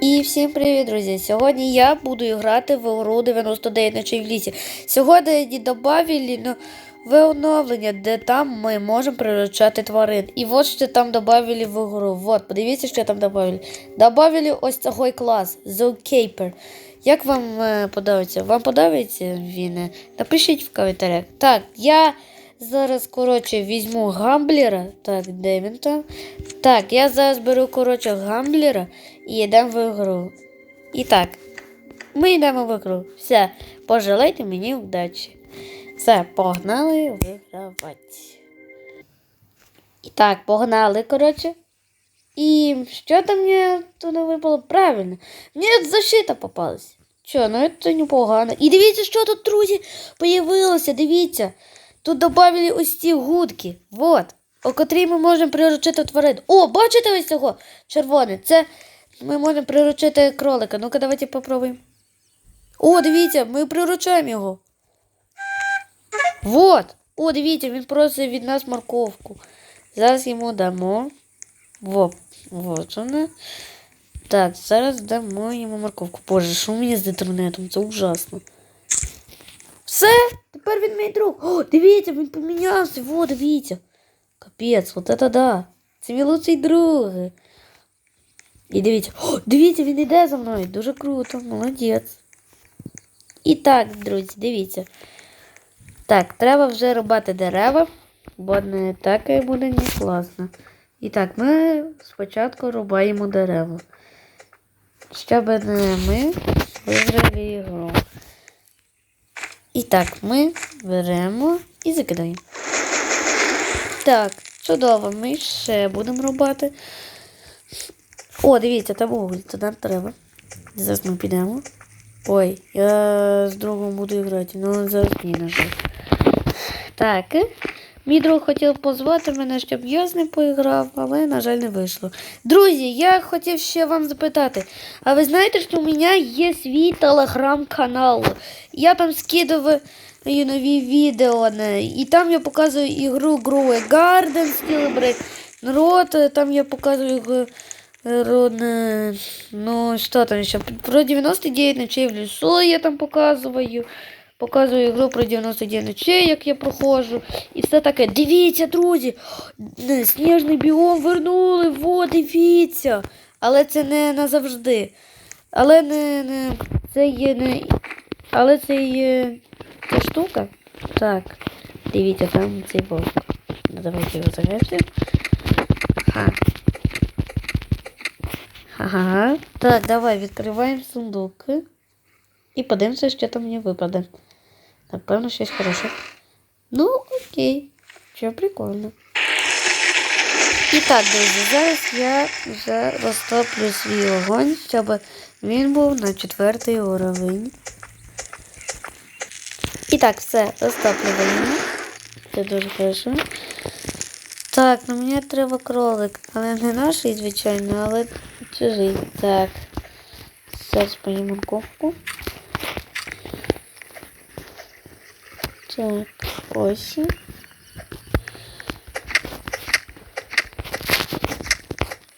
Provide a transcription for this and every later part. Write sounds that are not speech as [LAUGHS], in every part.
І всім привіт, друзі! Сьогодні я буду грати в гру 99 ночей в лісі. Сьогодні додали нове оновлення, де там ми можемо приручати тварин. І от що там додали в гру. От, подивіться, що там додали. Додали ось цей клас Zookeeper. Як вам е, подобається? Вам подобається він? Напишіть в коментарях. Так, я зараз, коротше, візьму гамблера. Так, де він там? Так, я зараз беру, коротше, гамблера і йдемо в ігру. І так, ми йдемо в ігру. Все, пожелайте мені вдачі. Все, погнали вигравати. І так, погнали, коротше. І що там мені тут не випало? Правильно. Мені защита попалась. Що, ну це непогано. І дивіться, що тут, друзі, появилося, дивіться. Тут додали ось ці гудки. Вот. О котрій ми можемо приручити тварин. О, бачите ось цього? Червоне. Це ми можемо приручити кролика. Ну-ка, давайте попробуємо. О, дивіться, ми приручаємо його. Вот. О, дивіться, він просить від нас морковку. Зараз йому дамо. Во, вот вона. Так, зараз дамо йому морковку. Боже, що у мене з інтернетом? Це ужасно. Все, тепер він мій друг. О, дивіться, він помінявся. Во, дивіться. Капець, от це да. Це мій лучший друг. І дивіться, о, дивіться, він йде за мною. Дуже круто, молодець. І так, друзі, дивіться. Так, треба вже рубати дерева, бо не так і буде не класно. І так, ми спочатку рубаємо дерева. Щоб не ми виграли ігру. І так, ми беремо і закидаємо. Так, чудово, ми ще будемо рубати. О, дивіться, там вуголь, це нам треба. Зараз ми підемо. Ой, я з другом буду грати, але зараз ні, на жаль. Так, мій друг хотів позвати мене, щоб я з ним поіграв, але, на жаль, не вийшло. Друзі, я хотів ще вам запитати, а ви знаєте, що у мене є свій телеграм-канал? Я там скидываю нові відео, і там я показую ігру Grow Garden, Stillbreak, народ, там я показую ну что там еще? Про 99 ночей в лесу я там показую. Показую ігру про 99 ночей, як я проходжу. І все таке. Дивіться, друзі! Сніжний біом вернули, во, дивіться. Але це не назавжди. Але не, не це є не. Але це є ця штука. Так. Дивіться, там цей вовк. Ну, Давайте його завершимо. Ха. Ага. Так, давай відкриваємо сундук. І подивимося, що там мені випаде. Напевно, щось хороше. Ну, окей. Що прикольно. І так, друзі, зараз я вже розтоплю свій огонь, щоб він був на четвертий уровень. І так, все, розтоплюємо. Це дуже хорошо. Так, ну мені треба кролик, але не наш, звичайно, але чужий. Так. Зараз поїмо морковку. Так, ось.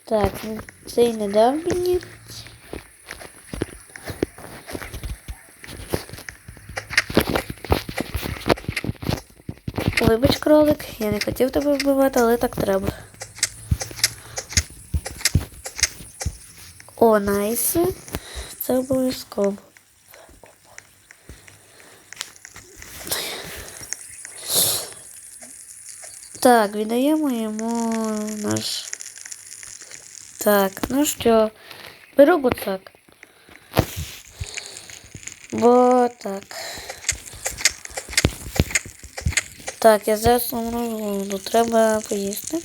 Так, ну, цей не дав мені. Вибач, кролик, я не хотів тебе вбивати, але так треба. О, найс. Це обов'язково. Так, віддаємо йому наш. Так, ну що, беру гуцак. Бо так. Так, я зараз умру. Треба поїсти.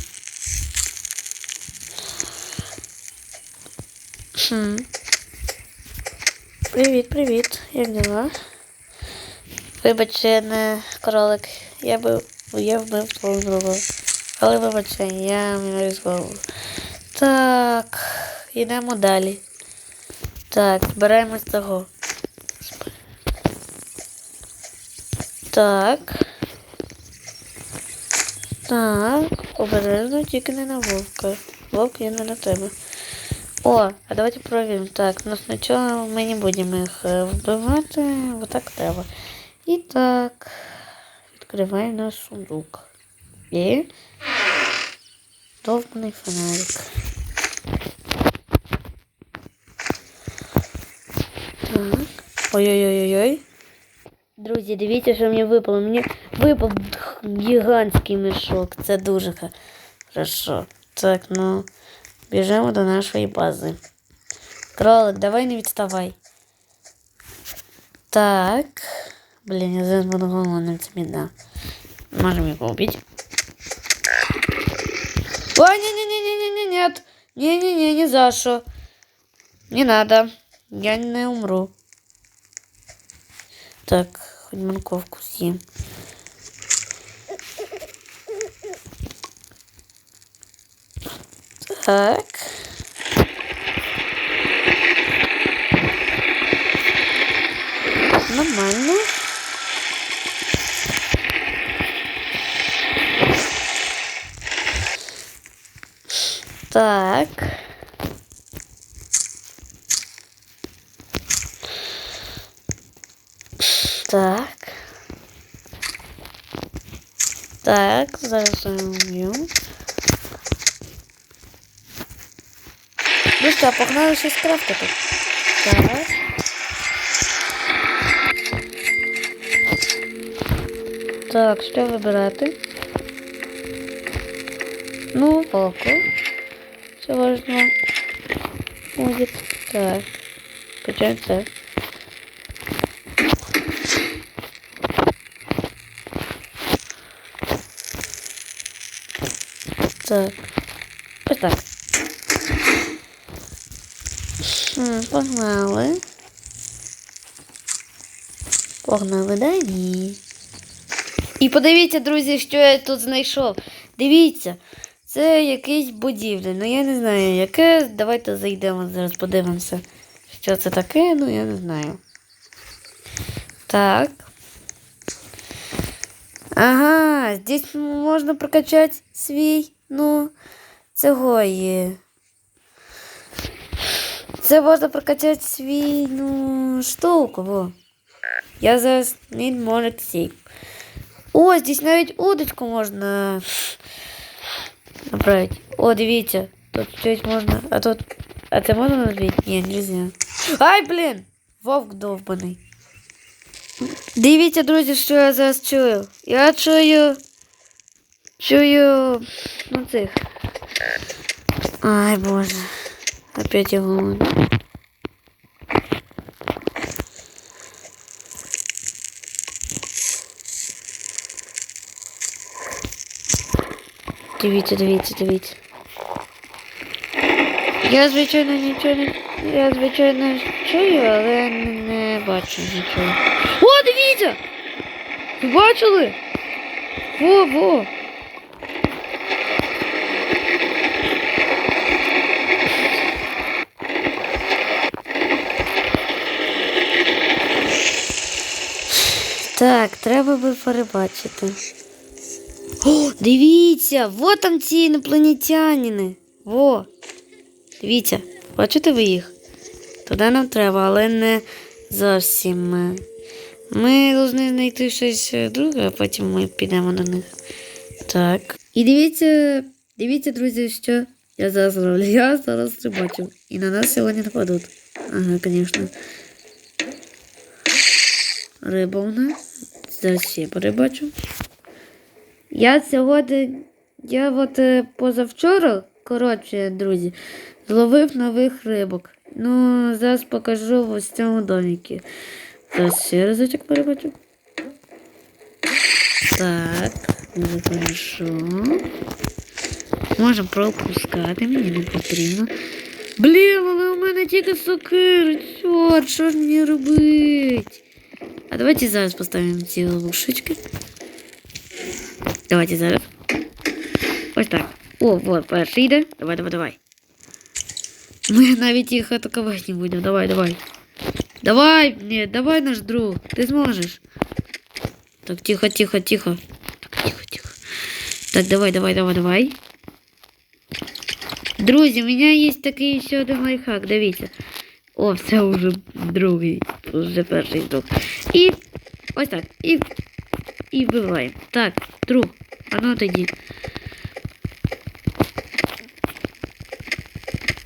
Хм. Привіт, привіт. Як дела? Вибачте, не кролик. Я би я вбив твого друга. Але вибачте, я не голову. Так, йдемо далі. Так, з того. Так. Так, обережно тільки не на вовка. Вовк є не на тебе. О, а давайте проверим. Так, но сначала мы не будем их э, вбивати. Вот так треба. І так. Відкриваємо наш сундук. І довбаний фонарик. Так. Ой-ой-ой-ой. Друзі, дивіться, що мені випало. Мені випав гігантський мішок. Це дуже хорошо. Так, ну, біжимо до нашої бази. Кролик, давай не відставай. Так. Блін, я зараз буду голодним, це біда. Можемо його убити. О, не-не-не-не-не-не, нет. Не-не-не, ни за что. Не надо. Я не умру. Так, хоть морковку съем. Так. Нормально. Так. Так. Так, зараз уб'ю. Ну що, погнали щось крафтити. Так. Так, що вибирати? Ну, палку. Все важно. Будет. Так. Качаем так. Так. Ось так. Погнали. Погнали далі. І подивіться, друзі, що я тут знайшов. Дивіться, це якийсь будівля. Ну я не знаю, яке. Давайте зайдемо зараз, подивимося. Що це таке, ну я не знаю. Так. Ага, здесь можна прокачати свій, ну, цього є. Це можна прокачати свій, ну, штуку, во. Я зараз не можу сей. О, здесь навіть удочку можна направити. О, дивіться, тут щось можна. А тут. А це можна назвати? Ні, нельзя. Ай, блін! Вовк довбаний. Дивіться, друзі, що я зараз чую. Я чую. Чую. Ну цих. Ай, боже. Опять голодний. Дивіться, дивіться, дивіться. Я, звичайно, нічого не. Я, звичайно, чую, але не бачу нічого. О, дивіться! Ви бачили? Во, во! Так, треба би перебачити. О, дивіться, вот там ці інопланетяніни. Во. Дивіться, бачите ви їх? Туди нам треба, але не зовсім. Ми, повинні знайти щось друге, а потім ми підемо до них. Так. І дивіться, дивіться, друзі, що я зараз роблю. Я зараз бачу. І на нас сьогодні нападуть. Ага, звісно. Риба у нас. Ще перебачу. Я сьогодні, я от е, позавчора, коротше, друзі, зловив нових рибок. Ну, зараз покажу в ось цьому доміки. Зараз ще разочок перебачу. Так, хорошо. Можемо пропускати, мені не потрібно. Блін, але у мене тільки сокир. Чорт, що ж мені робить? А давайте зараз поставимо ці ловушечки. Давайте зараз. Ось так. О, вот, перший йде. Давай, давай, давай. Ми навіть їх атакувати не будемо. Давай, давай. Давай, ні, давай наш друг. Ти зможеш. Так, тихо, тихо, тихо. Так, тихо, тихо. Так, давай, давай, давай, давай. Друзі, у мене є такий ще один лайфхак, дивіться. О, це вже другий, вже перший здох. І ось так. І, і вбиваємо. Так, друг, а ну тоді.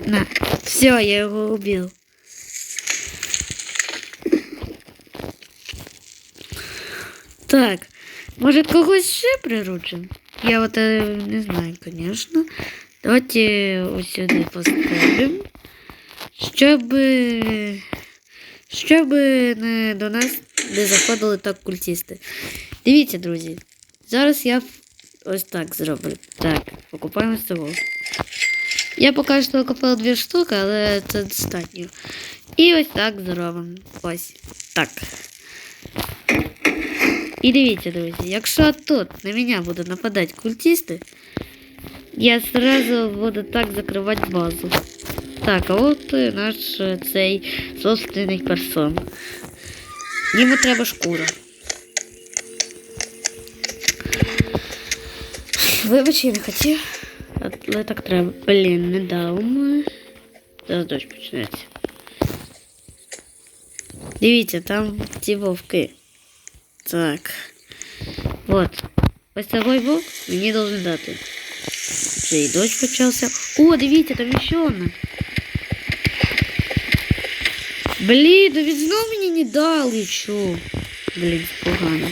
На, все, я його убив. Так, може когось ще приручим? Я от е, не знаю, звісно. Давайте ось сюди поставимо. Щоб. е, Щоб не, до нас не заходили так культісти. Дивіться, друзі. Зараз я ось так зроблю. Так, покупаємо з цього. Я поки що купив дві штуки, але це достатньо. І ось так зробимо. Ось так. І дивіться, друзі, якщо тут на мене будуть нападати культисти, я сразу буду так закривати базу. Так, а от е, наш е, цей собственний персон. Йому треба шкура. Вибач, я не хотів. Але так треба. Блін, не дав ми. Зараз дощ почнеться. Дивіться, там ці вовки. Так. Вот. Ось цей вовк мені должен дати. Вже і дощ почався. О, дивіться, там ще одна. Блін, да він знов мені не дали, що. Блін, погано.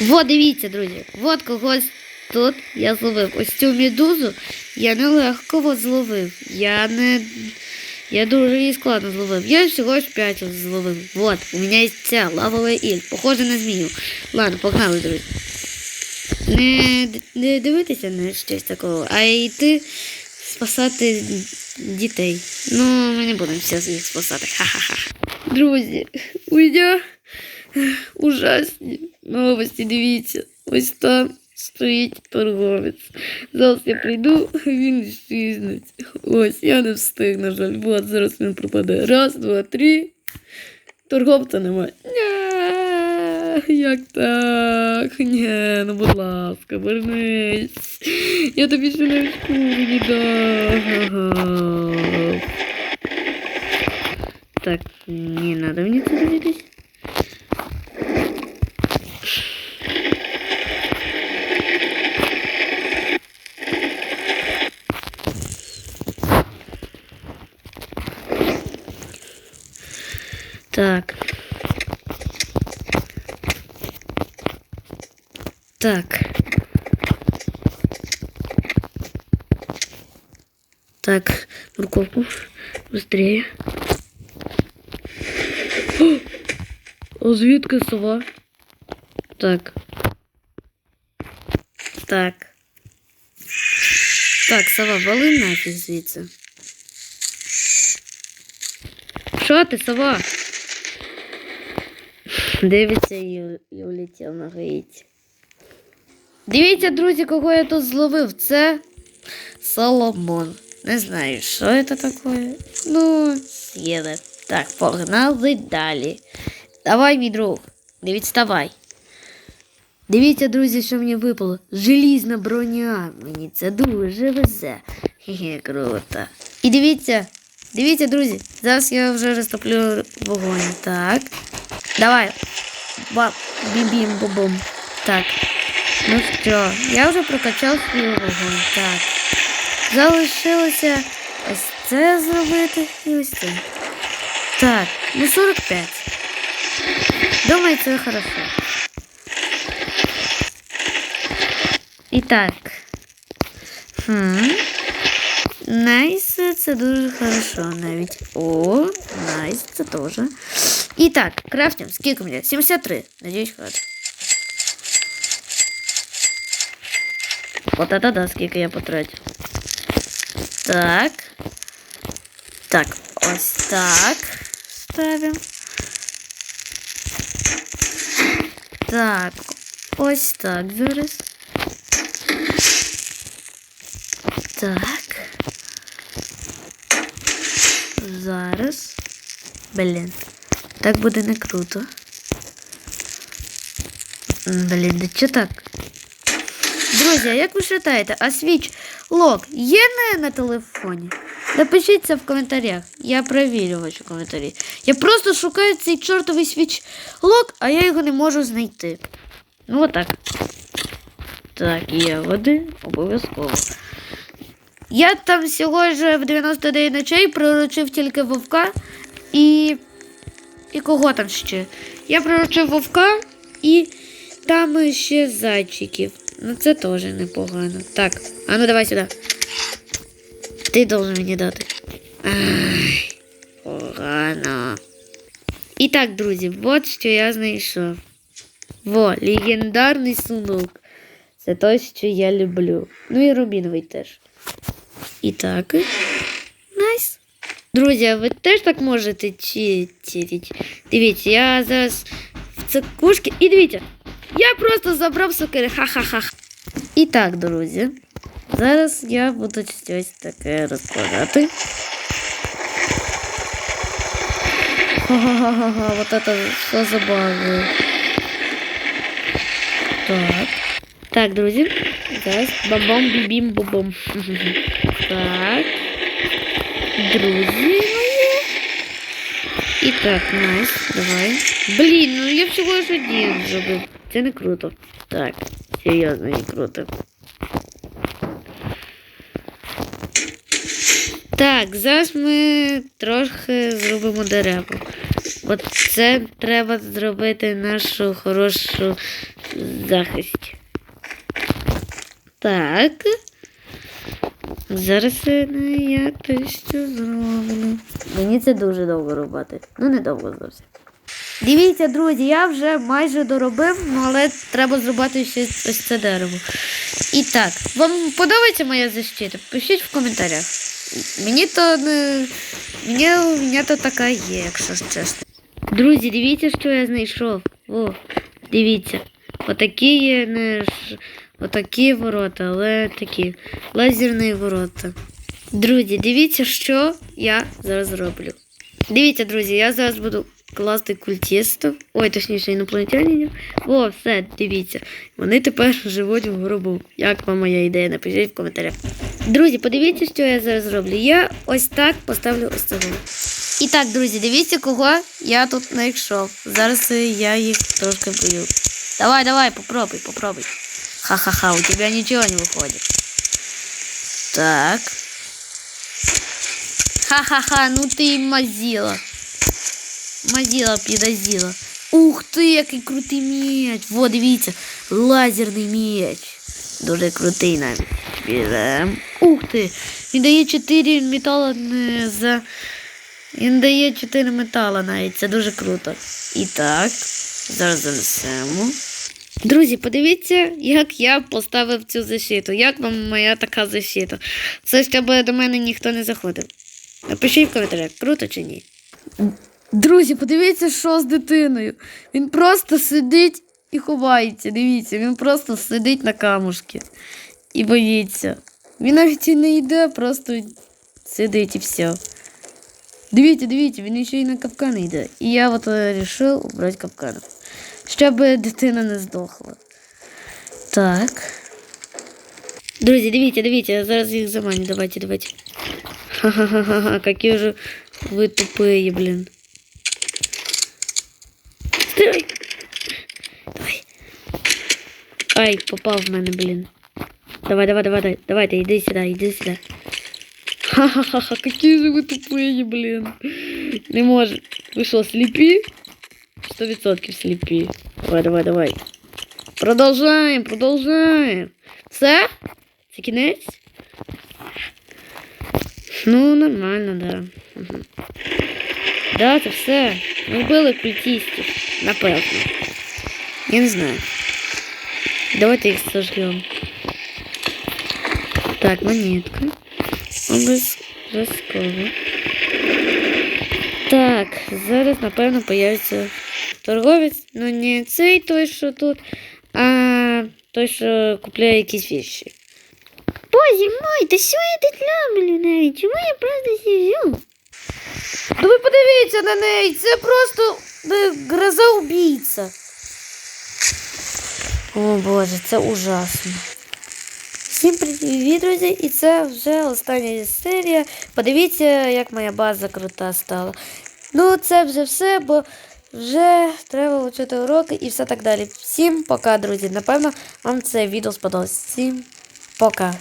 Вот, дивіться, друзі. Вот когось тут я зловив. Ось цю медузу я нелегко зловив. Я не. Я дуже її складно зловив. Я всього ж 5 зловив. Вот, у мене є ця лавова іль. Похоже на змію. Ладно, погнали, друзі. Не, не дивитися на щось такого, а йти спасати дітей. Ну, ми не будемо всіх їх спасати. Ха-ха-ха. Друзі, у мене ужасні новості, дивіться. Ось там стоїть торговець. Зараз я прийду, він щизнуть. Ось, я не встиг, на жаль. Вот, зараз він пропаде. Раз, два, три. Торговця немає. Як так? Ні, ну будь ласка, вернись. Я тобі ще не дав. Так, не надо мне это двигать. Так. Так. Так, морковку. Быстрее. А звідки сова? Так. Так. Так, сова, вали нафіг звідси. Що ти, сова? Дивиться і, і улетів на гаїті. Дивіться, друзі, кого я тут зловив. Це Соломон. Не знаю, що це таке. Ну, съеде. Так, погнали далі. Давай, мій друг, не відставай. Дивіться, друзі, що мені випало. Желізна броня. Мені це дуже везе. Хе-хе, круто. І дивіться, дивіться, друзі, зараз я вже розтоплю вогонь. Так. Давай. Ба бім-бім бум Так. Ну що, я вже прокачав свій вогонь. Так. Залишилося ось це зробити і ось це. Так, ну 45. Думаю, це хорошо. І так. Хм. Найс, це дуже хорошо навіть. О, найс, це теж. І так, крафтим. Скільки мені? 73. Надіюсь, хватить. Вот это да, скільки я потратив. Так. Так, ось так. Ставим. Так, ось так зараз. Так. Зараз. Блін. Так буде не круто. Блін, да чо так? Друзі, а як ви вважаєте, а свіч лог є на, на телефоні? Напишіть це в коментарях. Я перевірю ваші коментарі. Я просто шукаю цей чортовий свічлок, а я його не можу знайти. Ну отак. Так, є води, обов'язково. Я там всього ж в 99 ночей приручив тільки вовка і. І кого там ще? Я приручив вовка і там ще зайчиків. Ну це теж непогано. Так, а ну давай сюди. Ти должен мені дати. Ай, погано. І так, друзі, от що я знайшов. Во, легендарний сундук. Це те, що я люблю. Ну і рубіновий теж. І так. Найс. Друзі, а ви теж так можете читерити? Дивіться, я зараз в цикушки. І дивіться, я просто забрав сокири. Ха-ха-ха. І так, друзі. Зараз я буду щось таке розкладати. Ха-ха-ха-ха, вот это що за баги. Так. Так, друзі. Зараз бабом бібім бубом. [LAUGHS] Так. Друзі. І так, найс, давай. Блін, ну я всього ж один зробив. Це не круто. Так, серйозно не круто. Так, зараз ми трохи зробимо дерева. От це треба зробити нашу хорошу захист. Так. Зараз я те що зроблю. Мені це дуже довго робити. Ну, не довго зовсім. Дивіться, друзі, я вже майже доробив, ну, але треба зробити ще ось це дерево. І так, вам подобається моя защита? Пишіть в коментарях. Мені то не. Мені, у мене то така є, якщо чесно. Друзі, дивіться, що я знайшов. О, дивіться. Отакі є не ж. Отакі ворота, але такі. Лазерні ворота. Друзі, дивіться, що я зараз роблю. Дивіться, друзі, я зараз буду класти культистів. Ой, точніше, інопланетянинів. О, все, дивіться. Вони тепер живуть в гробу. Як вам моя ідея? Напишіть в коментарях. Друзі, подивіться, що я зараз роблю. Я ось так поставлю ось цього. І так, друзі, дивіться, кого я тут знайшов. Зараз я їх трошки бою. Давай, давай, попробуй, попробуй. Ха-ха-ха, у тебя ничего не выходит. Так. Ха-ха-ха, ну ти і мазіла. Мазіла підозіла. Ух ти, який крутий меч. Во, дивіться, лазерний меч. Дуже крутий навіть. Берем. Ух ти. Він дає 4 метала за. Він дає 4 метала навіть. Це дуже круто. І так, зараз занесемо. Друзі, подивіться, як я поставив цю защиту. Як вам моя така защита? Це щоб до мене ніхто не заходив. Напишіть в коментарях, круто чи ні. Друзі, подивіться, що з дитиною. Він просто сидить і ховається. Дивіться, він просто сидить на камушки і боїться. Він навіть і не йде, просто сидить і все. Дивіться, дивіться, він ще й на капкани йде. І я от вирішив убрати капкани. Щоб дитина не здохла. Так. Друзі, дивіться, дивіться, я зараз їх заманю. Давайте, давайте. Ха-ха-ха, какие же вы тупые, блин. Давай. Давай. Ай, попав в мене, блін. Давай, давай, давай, давай. Давайте, іди сюди, іди сюди. Ха-ха-ха, какие же ви тупые, блін. Не може. Ви що, сліпі? 100% сліпі. Давай, давай, давай. Продовжаємо, продовжаємо. Все? Це кінець? Ну, нормально, да. Угу. Да, це все. Ми вбили культистів. Напевно. Я не знаю. Давайте їх сожгем. Так, монетка. Обов'язково. Так, зараз, напевно, появиться торговець. Ну, не цей той, що тут, а той, що купляє якісь вещи. Боже мой, та що я тут люблю навіть? Чому я просто сижу? Ну ви подивіться на неї, це просто гроза убійця. О Боже, це ужасно. Всім привіт, друзі! І це вже остання серія. Подивіться, як моя база крута стала. Ну, це вже все, бо вже треба вчити уроки і все так далі. Всім пока, друзі. Напевно, вам це відео сподобалось. Всім пока.